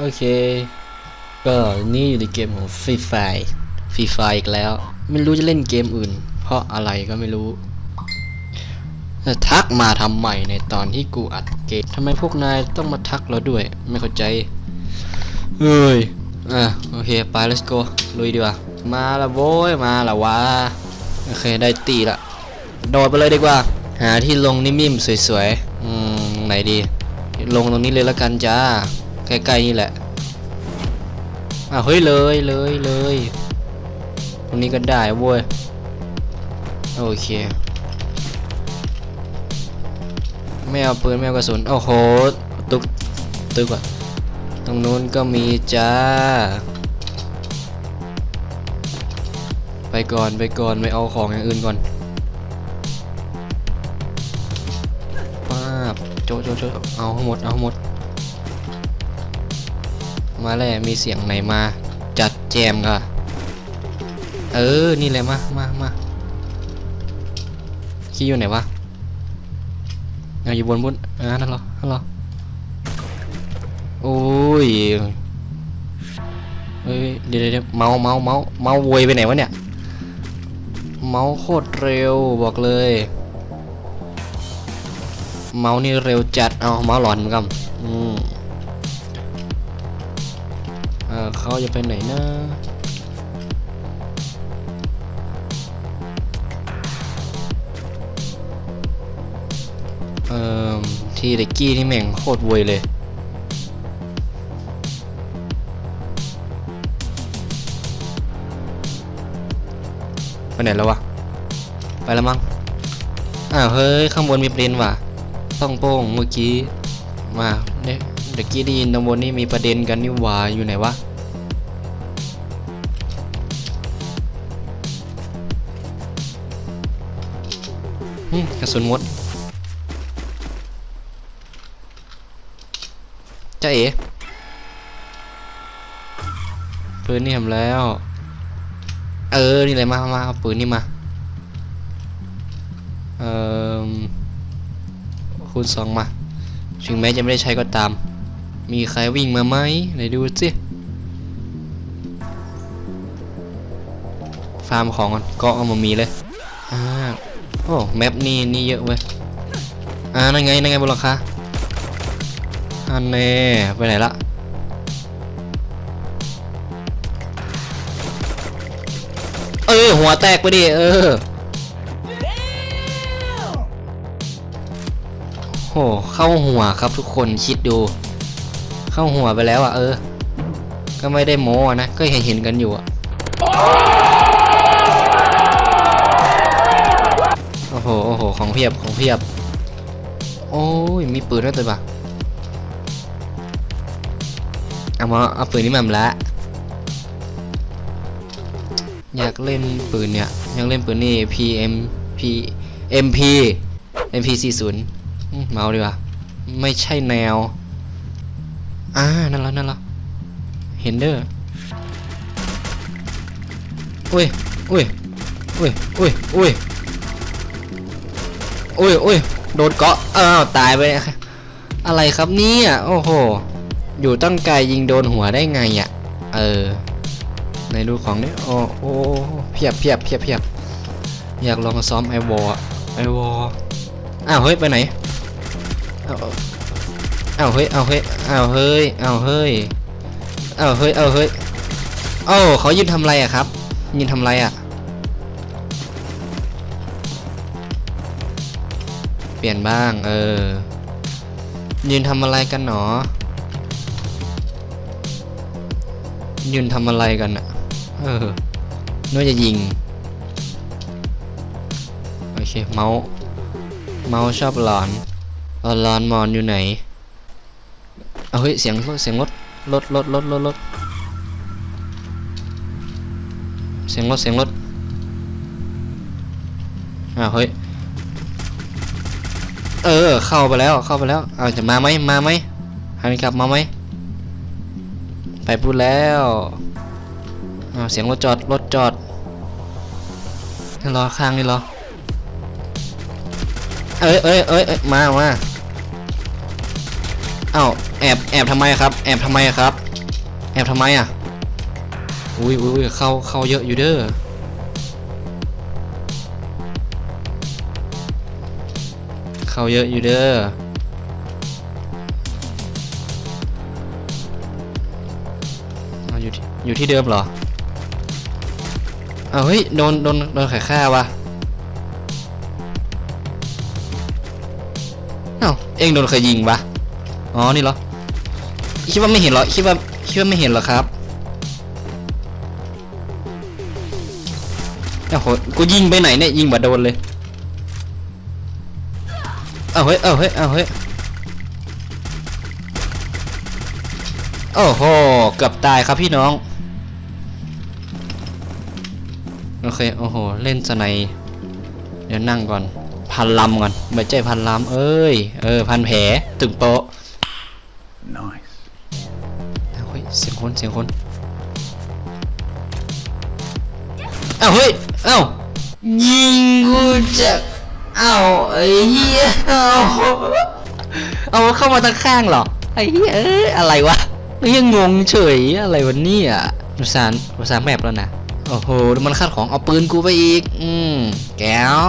โอเค ก็นี่อยู่ในเกมของฟรีไฟฟรีไฟอีกแล้ว ไม่รู้จะเล่นเกมอื่น เพราะอะไรก็ไม่รู้ทักมาทำใหม่ในตอนที่กูอัดเกมทำไมพวกนายต้องมาทักเราด้วย ไม่เข้าใจเฮ้ยอะโอเค ไป let's go ลุยดีกว่า มาละโว้ย มาละวะโอเค ได้ตีละ โดดไปเลยดีกว่า หาที่ลงนิ่มๆ สวยๆ อืม ไหนดี ลงตรงนี้เลยละกันจ้า ใกล้ๆนี่แหละอะเฮ้ยเลยเลยเลยตรงนี้ก็ได้เว้ยโอเคไม่เอาปืนไม่เอากระสุนโอ้โหตุกตึกว่ะตรงนู้นก็มีจ้า ไปก่อนไปก่อนไม่เอาของอย่างอื่นก่อนป้าบโจโจโจเอาหมดเอาหมด มาแล้วมีเสียงไหนมา จัดแจมค่ะเออ นี่แหละมามามาขี้อยู่ไหนวะเอาอยู่บนบนอ่านั่นเหรอนั่นเหรอโอ้ยเฮ้ยเดี๋ยวเดี๋ยวเมาเมาเมาเมาโวยไปไหนวะเนี่ยเมาโคตรเร็วบอกเลย เมานี่เร็วจัดเอาเมาหลอนเหมือนกัน เขาจะไปไหนนะเอ่อที่เด็กกี้นี่แม่งโคตรเวยเลยไปไหนแล้ววะ ไปแล้วมั้ง อ้าวเฮ้ย ข้างบนมีประเด็นว่ะ ต้องโป้งเมื่อกี้ มาเนี่ยเด็กกี้ได้ยินตรงบนนี่มีประเด็นกันนี่หว่าอยู่ไหนวะ อืมกระสุนมดจ้าเอ๋ปืนนี่ทำแล้ว เออ นี่เลยมามาเอาปืนนี่มาเอ่อคูณสองมา ถึงแม้จะไม่ได้ใช้ก็ตาม มีใครวิ่งมาไหมไหนดูสิ ฟาร์มของก่อนก็เอามามีเลย อ่า โอ้แมปนี่นี่เยอะเว้ยอ่านั่นไงนั่นไงบนหลังคาอันแน่ไปไหนละเออหัวแตกไปดิเออโหเข้าหัวครับทุกคนคิดดู เข้าหัวไปแล้วอะเออ ก็ไม่ได้โม้นะก็เห็นเห็นๆกันอยู่อะ หโอ้โหของเพียบของเพียบ โอ้ยมีปืนด้วยตัวปะเอามาเอาปืนนี้มาละอยากเล่นปืนเนี่ยอยากเล่นปืนนี่ PM P MP MP 40เมาดีกว่าไม่ใช่แนวอ่านั่นแล้วนั่นแล้วเห็นเด้ออุ้ยอุ้ยอุ้ยอุ้ยอุ้ย อ้ยโอ้ยโดนเกาะอ้าวตายไป อะไรครับเนี่ยโอ้โห อยู่ตั้งไกลยิงโดนหัวได้ไงอะ เออ ในดูของนี่โอ้โอ้เพียบเพียบเพียบเพียบอยากลองซ้อมไอวอลไอวอลอ้าวเฮ้ยไปไหนอ้าวอ้าวเฮ้ยอ้าวเฮ้ยอ้าวเฮ้ยอ้าวเฮ้ยอ้าวเฮ้ยอ้าวเฮ้ยโอ้าเขายืนทำอะไรอะครับยืนทำอะไรอะ เปลี่ยนบ้าง เออ ยืนทำอะไรกันหนอ ยืนทำอะไรกันอะเออนึกว่าจะยิง โอเค เมาส์ เมาส์ชอบหลอนออหลอนมอนอยู่ไหน เอาเฮ้ย เสียงเสียงรถรถรถรถรถรถเสียงรถเสียงรถอ้าเฮ้ย เออ เข้าไปแล้วเข้าไปแล้วเอาจะมาไหมมาไหมหันกลับมาไหมไปพูดแล้วเอาเสียงรถจอดรถจอดรอข้างนี่รอเอ้ยเอ้ยเอ้ยเอ้ยมามาเอ้าแอบแอบทำไมครับ แอบทำไมครับ แอบทำไมอะอุ้ยอุ้ยอุ้ยเข้าเข้าเยอะอยู่เด้อ เข้าเยอะอยู่เด้อเอาอยู่ที่อยู่ที่เดิมเหรอเอาเฮ้ยโดนโดนโดนไข่ฆ่าวะเอ้าเอ็งโดนใครยิงวะอ๋อนี่เหรอคิดว่าไม่เห็นเหรอคิดว่าคิดว่าไม่เห็นเหรอครับโอ้โหกูยิงไปไหนเนี่ยยิงบ่โดนเลย เอาเฮ้ยเอาเฮ้ยเอาเฮ้ยโอ้โหเกือบตายครับพี่น้องโอเคโอ้โหเล่นสไนด์เดี๋ยวนั่งก่อน พันลำก่อนไม่ใช่พันลำเอ้ยเออพันแผลตึงโป๊ะ Nice. อ้าวเฮ้ยเสียงคนเสียงคนอ้าวเฮ้ยอ้าวยิงกูจะ อ้าวไอ้เหี้ยอ้าเอาเข้ามาทางข้างเหรอไอ้เหี้ยเอ้ยอะไรวะยังงงเฉยอะไรวะเนี่ยภาษาภาษาแมปแล้วนะโอ้โหมันคาดของเอาปืนกูไปอีก อืมแก้ว